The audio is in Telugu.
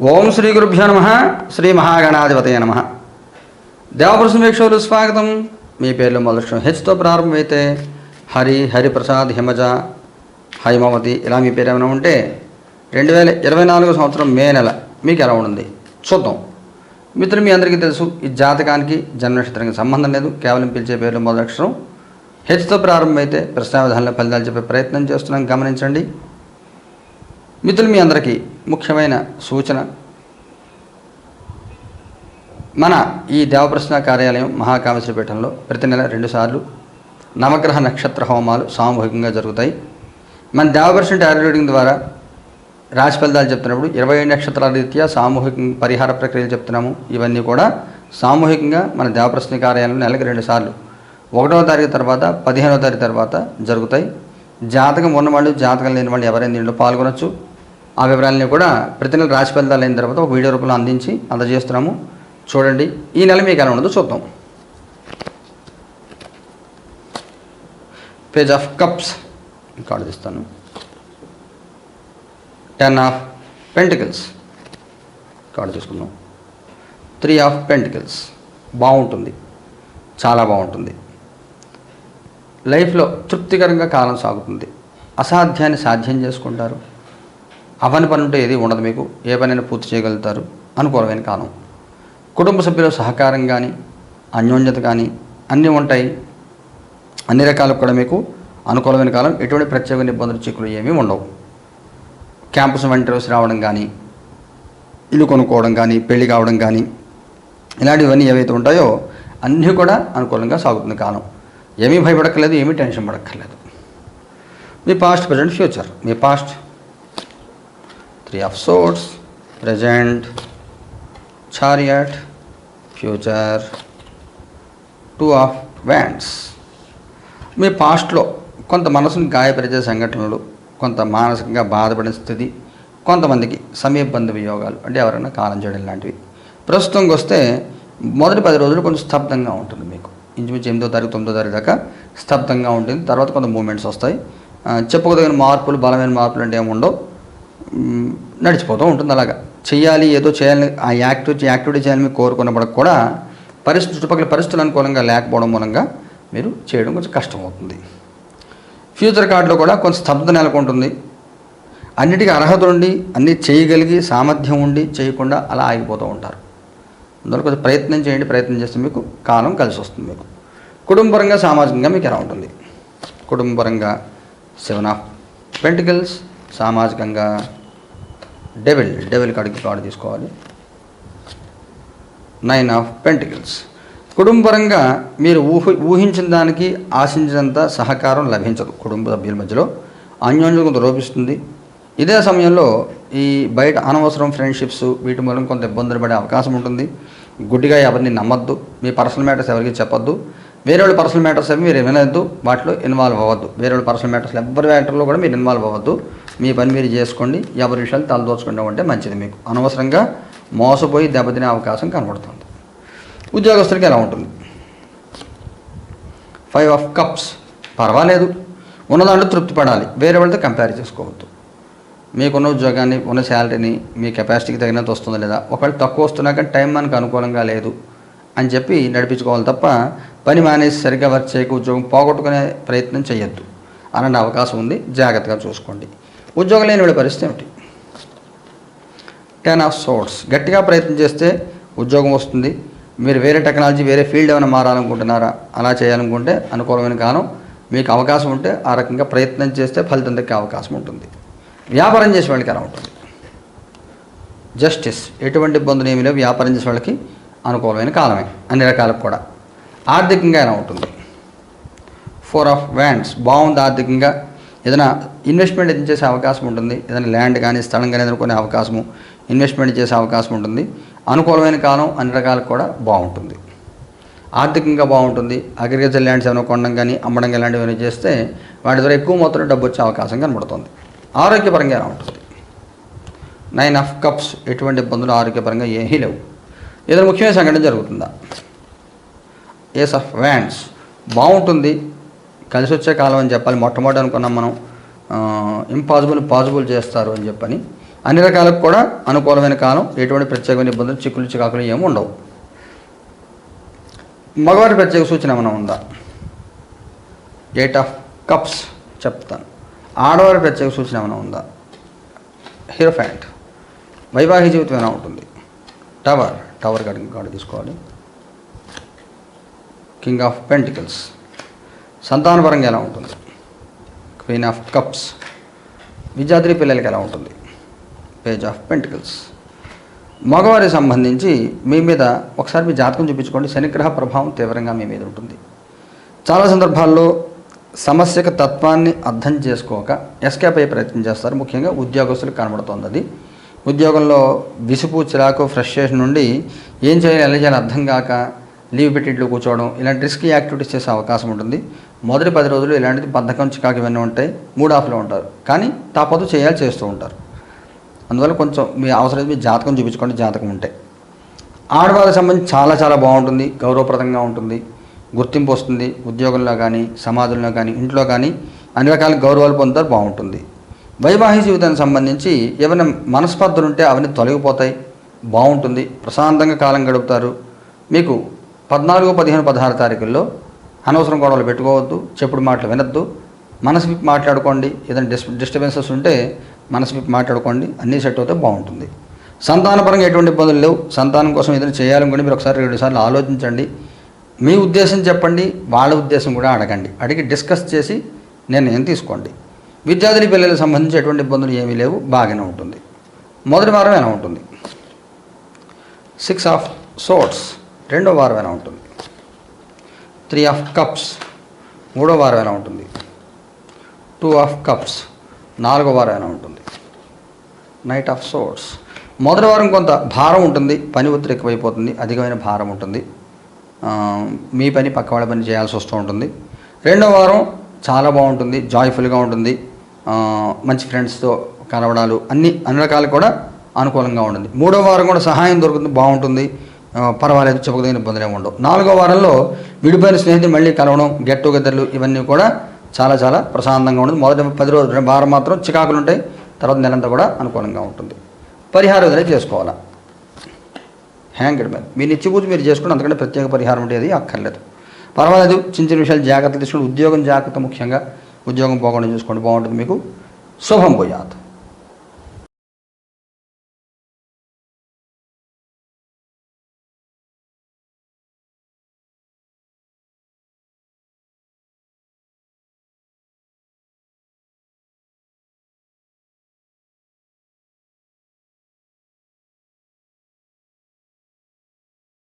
ఓం శ్రీ గురుభ్యో నమ శ్రీ మహాగణాధిపతయ నమ. దేవపురుష స్వాగతం. మీ పేర్లు మొదలక్షణం హెచ్తో ప్రారంభమైతే హరి హరిప్రసాద్ హిమజ హైమవతి ఇలా మీ పేరు ఏమైనా ఉంటే రెండు వేల ఇరవై నాలుగు సంవత్సరం మే నెల మీకు ఎలా ఉంది చూద్దాం. మిత్రులు మీ అందరికీ తెలుసు ఈ జాతకానికి జన్మనక్షత్రానికి సంబంధం లేదు. కేవలం పిలిచే పేర్లు మొదలక్షరం హెచ్తో ప్రారంభమైతే ప్రశ్నావధానంలో ఫలితాలు చెప్పే ప్రయత్నం చేస్తున్నాం. గమనించండి. మిత్రులు మీ అందరికీ ముఖ్యమైన సూచన. మన ఈ దేవప్రశ్న కార్యాలయం మహాకామేశ్వరపీఠంలో ప్రతి నెల రెండుసార్లు నవగ్రహ నక్షత్ర హోమాలు సామూహికంగా జరుగుతాయి. మన దేవప్రశ్న టారో రీడింగ్ ద్వారా రాశి ఫలితాలు చెప్తున్నప్పుడు ఇరవై ఏడు నక్షత్రాల రీత్యా సామూహిక పరిహార ప్రక్రియలు చెప్తున్నాము. ఇవన్నీ కూడా సామూహికంగా మన దేవప్రశ్న కార్యాలయం నెలకి రెండుసార్లు ఒకటవ తారీఖు తర్వాత పదిహేనవ తారీఖు తర్వాత జరుగుతాయి. జాతకం ఉన్నవాళ్ళు జాతకం లేని వాళ్ళు ఎవరైనా దీంట్లో పాల్గొనొచ్చు. ఆ వివరాలని కూడా ప్రతి నెల రాశి ఫలితాలు అయిన తర్వాత ఒక వీడియో రూపంలో అందించి అందజేస్తున్నాము. చూడండి. ఈ నెల మీకు ఎలా ఉండదో చూద్దాం. పేజ్ ఆఫ్ కప్స్ కార్డు తీస్తాను. టెన్ ఆఫ్ పెంటికల్స్ కార్డు తీసుకుందాం. త్రీ ఆఫ్ పెంటికల్స్ బాగుంటుంది. చాలా బాగుంటుంది. లైఫ్లో తృప్తికరంగా కాలం సాగుతుంది. అసాధ్యాన్ని సాధ్యం చేసుకుంటారు. అవని పని ఉంటే ఏది ఉండదు మీకు. ఏ పనైనా పూర్తి చేయగలుగుతారు అనుకూలమైన కాలం. కుటుంబ సభ్యుల సహకారం కానీ అన్యోన్యత కానీ అన్నీ ఉంటాయి. అన్ని రకాలు కూడా మీకు అనుకూలమైన కాలం. ఎటువంటి ప్రత్యేక ఇబ్బందులు చిక్కులు ఏమీ ఉండవు. క్యాంపస్ వెంట రావడం కానీ ఇల్లు కొనుక్కోవడం కానీ పెళ్ళి కావడం కానీ ఇలాంటివన్నీ ఏవైతే ఉంటాయో అన్నీ కూడా అనుకూలంగా సాగుతుంది కాలం. ఏమీ భయపడక్కర్లేదు ఏమీ టెన్షన్ పడక్కర్లేదు. మీ past present future. Me past three of swords present chariot future two of wands మీ పాస్ట్లో కొంత మనసుని గాయపరిచే సంఘటనలు కొంత మానసికంగా బాధపడిన స్థితి కొంతమందికి సమీప బంధు వియోగాలు అంటే ఎవరైనా కాలం చేయడం లాంటివి. ప్రస్తుతంకి వస్తే మొదటి పది రోజులు కొంచెం స్తబ్దంగా ఉంటుంది మీకు. ఇంచుమించు ఎనిమిదో తారీఖు తొమ్మిదో తారీఖు దాకా స్తబ్దంగా ఉంటుంది. తర్వాత కొంత మూమెంట్స్ వస్తాయి. చెప్పుకోదగిన మార్పులు బలమైన మార్పులు అంటే ఏమి ఉండవు. నడిచిపోతూ ఉంటుంది అలాగా. చేయాలి ఏదో చేయాలని ఆ యాక్టివిటీ యాక్టివిటీ చేయాలని కోరుకున్నప్పటికి కూడా పరిస్థితి చుట్టుపక్కల పరిస్థితులు అనుకూలంగా లేకపోవడం మూలంగా మీరు చేయడం కొంచెం కష్టం అవుతుంది. ఫ్యూచర్ కార్డులో కూడా కొంత స్తబ్దత నెలకొంటుంది. అన్నిటికీ అర్హత ఉండి అన్నీ చేయగలిగి సామర్థ్యం ఉండి చేయకుండా అలా ఆగిపోతూ ఉంటారు. అందువల్ల కొంచెం ప్రయత్నం చేయండి ప్రయత్నం చేస్తే మీకు కాలం కలిసి వస్తుంది మీకు. కుటుంబపరంగా సామాజికంగా మీకు ఎలా ఉంటుంది? కుటుంబపరంగా సెవెన్ ఆఫ్ పెంటికల్స్ సామాజికంగా డెవిల్ డెవిల్ కాడికి కార్డు తీసుకోవాలి. Nine of pentacles. కుటుంబపరంగా మీరు ఊహ ఊహించిన దానికి ఆశించినంత సహకారం లభించదు కుటుంబ సభ్యుల మధ్యలో. అన్యోన్యం కొంత రూపిస్తుంది ఇదే సమయంలో ఈ బయట అనవసరం ఫ్రెండ్షిప్స్ వీటి మూలం కొంత ఇబ్బందులు పడే అవకాశం ఉంటుంది. గుడ్డిగా ఎవరిని నమ్మద్దు. మీ పర్సనల్ మ్యాటర్స్ ఎవరికి చెప్పొద్దు. వేరే వాళ్ళ పర్సనల్ మ్యాటర్స్ అవి మీరు వినద్దు. వాటిలో ఇన్వాల్వ్ అవ్వద్దు. వేరే వాళ్ళ పర్సనల్ మ్యాటర్స్ ఎవరి మ్యాటర్లో కూడా మీరు ఇన్వాల్వ్ అవ్వద్దు. మీ పని మీరు చేసుకోండి ఎవరి విషయాలు తలదోచుకుంటూ ఉంటే మంచిది మీకు. అనవసరంగా మోసపోయి దెబ్బతినే అవకాశం కనబడుతుంది. ఉద్యోగస్తులకి ఎలా ఉంటుంది? ఫైవ్ ఆఫ్ కప్స్ పర్వాలేదు. ఉన్నదాంట్లో తృప్తి పడాలి. వేరే వాళ్ళతో కంపేర్ చేసుకోవద్దు. మీకున్న ఉద్యోగాన్ని ఉన్న శాలరీని మీ కెపాసిటీకి తగినంత వస్తుందా లేదా? ఒకవేళ తక్కువ వస్తున్నా కానీ టైం మనకు అనుకూలంగా లేదు అని చెప్పి నడిపించుకోవాలి తప్ప పని మానేసి సరిగ్గా వర్క్ చేయక ఉద్యోగం పోగొట్టుకునే ప్రయత్నం చేయొద్దు. అలాంటి అవకాశం ఉంది. జాగ్రత్తగా చూసుకోండి. ఉద్యోగం లేని వాళ్ళ పరిస్థితి ఏమిటి? టెన్ ఆఫ్ సోర్ట్స్ గట్టిగా ప్రయత్నం చేస్తే ఉద్యోగం వస్తుంది. మీరు వేరే టెక్నాలజీ వేరే ఫీల్డ్ ఏమైనా మారాలనుకుంటున్నారా? అలా చేయాలనుకుంటే అనుకూలమైన కాలం. మీకు అవకాశం ఉంటే ఆ రకంగా ప్రయత్నం చేస్తే ఫలితం దక్కే అవకాశం ఉంటుంది. వ్యాపారం చేసే వాళ్ళకి ఎలా ఉంటుంది? జస్టిస్ ఎటువంటి ఇబ్బందులు ఏమీ లేవు. వ్యాపారం చేసే వాళ్ళకి అనుకూలమైన కాలమే. అన్ని రకాలకు కూడా. ఆర్థికంగా ఎలా ఉంటుంది? ఫోర్ ఆఫ్ వ్యాండ్స్ బాగుంది ఆర్థికంగా. ఏదైనా ఇన్వెస్ట్మెంట్ ఏదైనా చేసే అవకాశం ఉంటుంది. ఏదైనా ల్యాండ్ కానీ స్థలం కానీ ఏదైనా కొనే అవకాశము ఇన్వెస్ట్మెంట్ చేసే అవకాశం ఉంటుంది. అనుకూలమైన కాలం అన్ని రకాలు కూడా బాగుంటుంది. ఆర్థికంగా బాగుంటుంది. అగ్రికల్చర్ ల్యాండ్స్ ఏమైనా కొనడం కానీ అమ్మడం కానీ ఇలాంటివి ఏమైనా చేస్తే వాటి ద్వారా ఎక్కువ మొత్తంలో డబ్బు వచ్చే అవకాశం కనబడుతుంది. ఆరోగ్యపరంగా ఎలా ఉంటుంది? నైన్ ఆఫ్ కప్స్ ఎటువంటి ఇబ్బందులు ఆరోగ్యపరంగా ఏమీ లేవు. ఏదైనా ముఖ్యమైన సంఘటన జరుగుతుందా? ఏస్ ఆఫ్ వ్యాండ్స్ బాగుంటుంది. కలిసి వచ్చే కాలం అని చెప్పాలి. మొట్టమొదటి అనుకున్నాం మనం ఇంపాసిబుల్ పాసిబుల్ చేస్తారు అని చెప్పని. అన్ని రకాలకు కూడా అనుకూలమైన కాలం ఎటువంటి ప్రత్యేకమైన ఇబ్బందులు చిక్కులు చికాకులు ఏమి ఉండవు. మగవారి ప్రత్యేక సూచన ఏమైనా ఉందా? ఎయిట్ ఆఫ్ కప్స్ చెప్తాను. ఆడవారి ప్రత్యేక సూచన ఏమైనా ఉందా? హీరో ఫ్యాంట్ వైవాహిక జీవితం ఏమైనా ఉంటుంది? టవర్ టవర్ కార్డు కార్డు తీసుకోవాలి. కింగ్ ఆఫ్ పెంటికల్స్ సంతానపరంగా ఎలా ఉంటుంది? క్వీన్ ఆఫ్ కప్స్ విద్యాద్రి పిల్లలకి ఎలా ఉంటుంది? పేజ్ ఆఫ్ పెంటికల్స్ మగవారికి సంబంధించి మీ మీద ఒకసారి మీ జాతకం చూపించుకోండి. శనిగ్రహ ప్రభావం తీవ్రంగా మీ మీద ఉంటుంది. చాలా సందర్భాల్లో సమస్యకు తత్వాన్ని అర్థం చేసుకోక ఎస్కేప్ అయ్యే ప్రయత్నం చేస్తారు. ముఖ్యంగా ఉద్యోగస్తులకు కనబడుతోంది అది. ఉద్యోగంలో విసుపు చిరాకు ఫ్రస్ట్రేషన్ నుండి ఏం చేయాలి ఎలా చేయాలి అర్థం కాక లీవ్ పెట్టి ఇంట్లో కూర్చోవడం ఇలాంటి రిస్క్ యాక్టివిటీస్ చేసే అవకాశం ఉంటుంది. మొదటి పది రోజులు ఇలాంటిది బద్ధకం చికాకు ఇవన్నీ ఉంటాయి మూడ్ ఆఫ్లో ఉంటారు. కానీ తాపదు చేయాలి చేస్తూ ఉంటారు. అందువల్ల కొంచెం మీ అవసరం మీ జాతకం చూపించుకోండి జాతకం ఉంటే. ఆడవాళ్ళకి సంబంధించి చాలా చాలా బాగుంటుంది గౌరవప్రదంగా ఉంటుంది గుర్తింపు వస్తుంది ఉద్యోగంలో కానీ సమాజంలో కానీ ఇంట్లో కానీ అన్ని రకాల గౌరవాలు పొందుతారు బాగుంటుంది. వైవాహిక జీవితానికి సంబంధించి ఏమైనా మనస్పర్ధలు ఉంటే అవన్నీ తొలగిపోతాయి బాగుంటుంది ప్రశాంతంగా కాలం గడుపుతారు. మీకు పద్నాలుగు పదిహేను పదహారు తారీఖుల్లో అనవసరం గొడవలు పెట్టుకోవద్దు చెప్పుడు మాటలు వినొద్దు. మనసు విప్పి మాట్లాడుకోండి. ఏదైనా డిస్ డిస్టర్బెన్సెస్ ఉంటే మనసు విప్పి మాట్లాడుకోండి. అన్నీ సెట్ అవుతే బాగుంటుంది. సంతానపరంగా ఎటువంటి ఇబ్బందులు లేవు. సంతానం కోసం ఏదైనా చేయాలనుకోండి మీరు ఒకసారి రెండు సార్లు ఆలోచించండి. మీ ఉద్దేశం చెప్పండి. వాళ్ళ ఉద్దేశం కూడా అడగండి. అడిగి డిస్కస్ చేసి నిర్ణయం తీసుకోండి. విద్యార్థిని పిల్లలకు సంబంధించి ఎటువంటి ఇబ్బందులు ఏమీ లేవు. బాగానే ఉంటుంది. మొదటి వారం ఎలా ఉంటుంది? సిక్స్ ఆఫ్ సోట్స్ రెండో వారం ఎలా ఉంటుంది? త్రీ ఆఫ్ కప్స్ మూడో వారం ఎలా ఉంటుంది? టూ ఆఫ్ కప్స్ నాలుగో వారం ఎలా ఉంటుంది? నైట్ ఆఫ్ సోర్స్ మొదటి వారం కొంత భారం ఉంటుంది పని ఒత్తిడి ఎక్కువైపోతుంది అధికమైన భారం ఉంటుంది. మీ పని పక్క వాళ్ళ పని చేయాల్సి వస్తూ ఉంటుంది. రెండో వారం చాలా బాగుంటుంది జాయ్ఫుల్గా ఉంటుంది. మంచి ఫ్రెండ్స్తో కలవడాలు అన్ని అన్ని రకాలు కూడా అనుకూలంగా ఉంటుంది. మూడో వారం కూడా సహాయం దొరుకుతుంది బాగుంటుంది. పర్వాలేదు చెప్పుకోదగిన ఇబ్బందులే ఉండవు. నాలుగో వారంలో విడిపోయిన స్నేహితులు మళ్ళీ కలవడం గెట్ టుగెదర్లు ఇవన్నీ కూడా చాలా చాలా ప్రశాంతంగా ఉంటుంది. మొదటి పది రోజులు వారం మాత్రం చికాకులు ఉంటాయి. తర్వాత నెలంతా కూడా అనుకూలంగా ఉంటుంది. పరిహారం ఏదైనా చేసుకోవాలా? హ్యాంగడ్ మ్యాన్ మీ నిత్య పూజ మీరు చేసుకుని అందుకంటే ప్రత్యేక పరిహారం ఉండేది అక్కర్లేదు. పర్వాలేదు చిన్న చిన్న విషయాలు జాగ్రత్తలు తీసుకుని ఉద్యోగం జాగ్రత్త ముఖ్యంగా. ఉద్యోగం పోకుండా చూసుకోండి బాగుంటుంది మీకు. శుభం పోయాత్